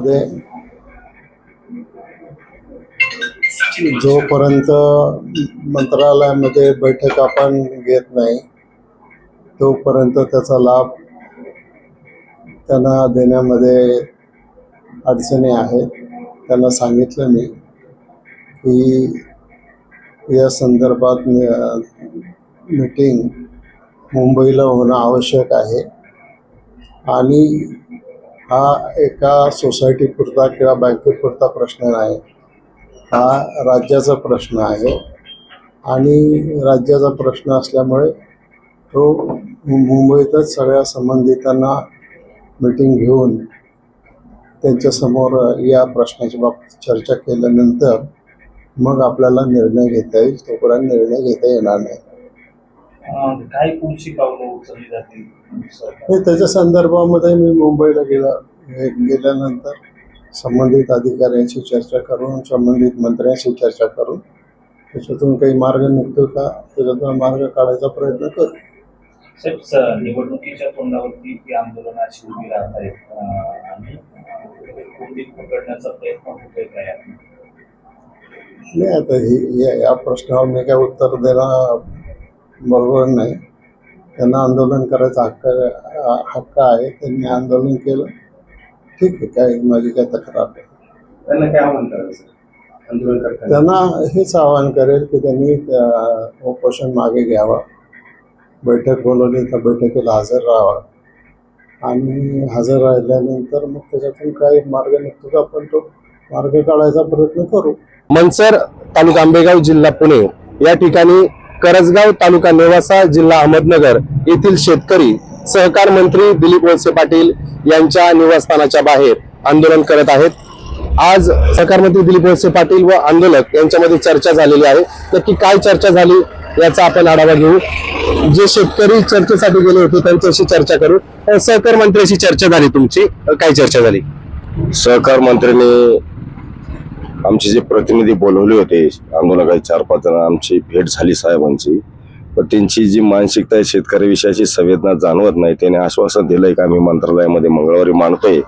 मध्ये जोपर्यंत मंत्रालयामध्ये बैठक आपण घेत नाही तोपर्यंत त्याचा लाभ त्यांना देण्यामध्ये अडचणी आहेत. त्यांना सांगितलं मी की या संदर्भात मीटिंग मुंबईला होणं आवश्यक आहे. आणि हा एका सोसायटीपुरता किंवा बँकेपुरता प्रश्न नाही. हा राज्याचा प्रश्न आहे. आणि राज्याचा प्रश्न असल्यामुळे तो मुंबईतच सगळ्या संबंधितांना मीटिंग घेऊन त्यांच्यासमोर या प्रश्नाच्या बाबतीत चर्चा केल्यानंतर मग आपल्याला निर्णय घेता येईल. तोपर्यंत निर्णय घेता येणार नाही. काही पुढची पावलं उचलली जातील त्याच्या संदर्भामध्ये मी मुंबईला गेला गेल्यानंतर संबंधित अधिकाऱ्यांशी चर्चा करून संबंधित मंत्र्यांशी चर्चा करून त्याच्यातून काही मार्ग निघतो का? त्याच्यातून मार्ग काढायचा प्रयत्न करू. साहेब, निवडणुकीच्या तोंडावरती ही आंदोलनाची उभी राहत आहेत आणि कोंडीत पकडण्याचा प्रयत्न होतोय काय? नाही आता ही या या प्रश्नावर मी काय उत्तर देणं बरोबर नाही. त्यांना आंदोलन करायचा हक्क हक्क आहे. त्यांनी आंदोलन केलं. ठीक आहे काय माझी काय तक्रार नाही. त्यांना काय आव्हान करायचं? आंदोलन करताना? त्यांना हेच आवाहन करेल की त्यांनी त्या उपोषण मागे घ्यावं. बैठक बोलवली तर बैठकीला हजर राहावं. आणि हजर राहिल्यानंतर मग त्याच्यातून काही मार्ग निघतो का? आपण तो मार्ग काढायचा प्रयत्न करू. मनसर तालुका आंबेगाव जिल्हा पुणे. या ठिकाणी करजगाव तालुका नेवासा जिल्हा अहमदनगर येथील शेतकरी सहकार मंत्री दिलीप वळसे पाटील यांच्या निवासस्थानाच्या बाहेर आंदोलन करत आहेत. आज सहकार मंत्री दिलीप वळसे पाटील व आंदोलक यांच्यामध्ये चर्चा झालेली आहे. नक्की काय चर्चा झाली याचा आपण आढावा घेऊ. जे शेतकरी चर्चेसाठी गेले होते त्यांच्याशी चर्चा करू. सहकार मंत्र्याशी चर्चा झाली तुमची. काय चर्चा झाली? सहकार मंत्र्यांनी आमचे जे प्रतिनिधी बोलवले होते आंदोलकाचे चार पाच जण आमची भेट झाली साहेबांची. पण त्यांची जी मानसिकता आहे शेतकऱ्याविषयाची संवेदना जाणवत नाही त्याने आश्वासन दिलंय का आम्ही मंत्रालयामध्ये मंगळवारी मांडतोय.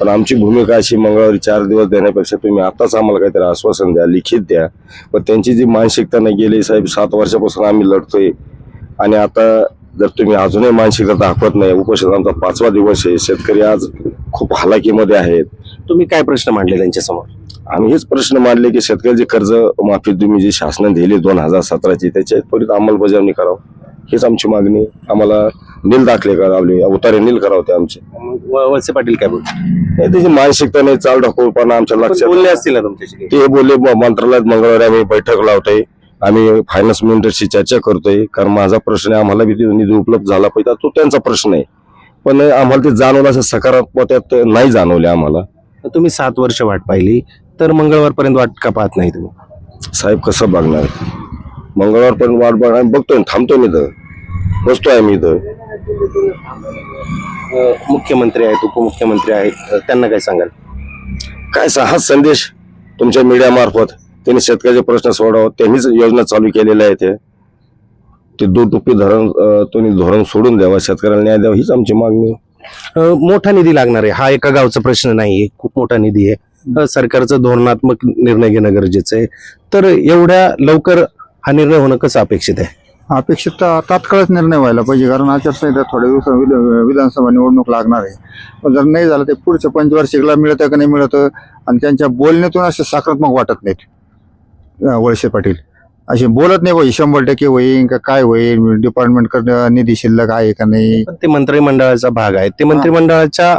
पण आमची भूमिका अशी मंगळवारी चार दिवस देण्यापेक्षा तुम्ही आताच आम्हाला काहीतरी आश्वासन द्या लिखित द्या. पण त्यांची जी मानसिकता नाही गेली साहेब सात वर्षापासून आम्ही लढतोय. आणि आता जर तुम्ही अजूनही मानसिकता दाखवत नाही उपोषण आमचा पाचवा दिवस आहे. शेतकरी आज खूप हालाकीमध्ये आहेत. तुम्ही काय प्रश्न मांडले त्यांच्यासमोर? आम्ही हेच प्रश्न मांडले की शेतकऱ्याचे कर्ज माफी तुम्ही जी शासनाने दिली दोन हजार सतराची त्याची त्वरित अंमलबजावणी करावं. हेच आमची मागणी. आम्हाला नील दाखले करावले उतारे नील करावते आमचे. वळसे पाटील काय नाही त्याची मानसिकता नाही चाल ढकलपणा आमच्या लक्षात बोलले असतील ना तुमच्याशी ते बोलले "ब- मंत्रालयात मंगळवारी आम्ही बैठक लावतोय. आम्ही फायनान्स मिनिस्टरशी चर्चा करतोय. कारण माझा प्रश्न आहे आम्हाला निधी उपलब्ध झाला पाहिजे. तो त्यांचा प्रश्न आहे. पण आम्हाला ते जाणवलं असं सकारात्मक त्यात नाही जाणवले आम्हाला. तुम्ही सात वर्ष वाट पाहिली. तर मंगळवारपर्यंत वाट का पाहत नाही तुम्ही? साहेब कसं बघणार? मंगळवारपर्यंत वाट बघणार. आम्ही बघतोय ना, थांबतोय मी इथं. बसतोय आम्ही इथं. अ, मुख्यमंत्री आहेत उपमुख्यमंत्री आहेत. अ, त्यांना काय सांगाल? काय सा हाच संदेश तुमच्या मीडिया मार्फत. त्यांनी शेतकऱ्याचे प्रश्न सोडावं त्यांनीच योजना चालू केलेल्या आहेत ते. ते दो टुपी धरण अं, तुम्ही धोरण सोडून द्यावा. शेतकऱ्याला न्याय द्यावा. हीच आमची मागणी आहे. अ, मोठा निधी लागणार आहे. हा एका गावचा प्रश्न नाहीये. खूप मोठा निधी आहे. सरकारचं धोरणात्मक निर्णय घेणं गरजेचं आहे. तर एवढ्या लवकर हा निर्णय होणं कसं अपेक्षित आहे? अपेक्षित तात्काळच निर्णय व्हायला पाहिजे कारण आचारसंहिता थोड्या दिवसात विध- विधानसभा निवडणूक लागणार आहे. जर नाही झालं ते पुढच्या पंचवार्षिकला मिळतं का नाही मिळतं आणि त्यांच्या बोलण्यातून असे सकारात्मक वाटत नाहीत वळसे पाटील. असे बोलत नाही पाहिजे शंभर टक्के होईल का काय होईल डिपार्टमेंट निधी शिल्लक आहे का नाही? ते मंत्रिमंडळाचा भाग आहे. ते मंत्रिमंडळाच्या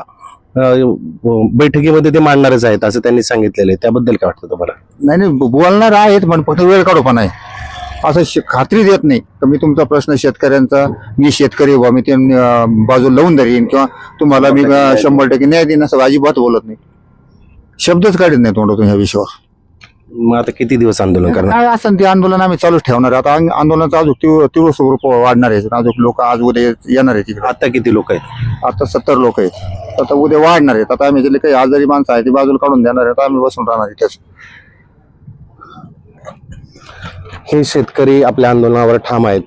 बैठकीमध्ये ते मांडणारच आहेत असं त्यांनी सांगितलेलं आहे. त्याबद्दल काय वाटतं तुम्हाला? नाही नाही बोलणार आहेत पण फक्त वेळ काढू पण आहे. असं खात्री देत नाही. तर मी तुमचा प्रश्न शेतकऱ्यांचा मी शेतकरी व्हा मी ते बाजू लावून धरीन किंवा तुम्हाला मी शंभर टक्के न्याय देईन असं अजिबात बोलत नाही. शब्दच काढत नाही तोंडातून ह्या विषयावर. मग आता किती दिवस आंदोलन करणार? काय असं ते आंदोलन आम्ही चालूच ठेवणार आहे. आता आंदोलनाचं अजून तीव्र तीव्र स्वरूप वाढणार आहे. अजून लोक आज उद्या येणार आहे तिकडे आता किती लोक आहेत? आता सत्तर लोक आहेत. आता उद्या वाढणार आहेत. आता आम्ही जे काही आजारी माणसं आहेत ती बाजूला काढून देणार आहेत. आम्ही बसून राहणार आहे त्याच हे शेतकरी आपल्या आंदोलनावर ठाम आहेत.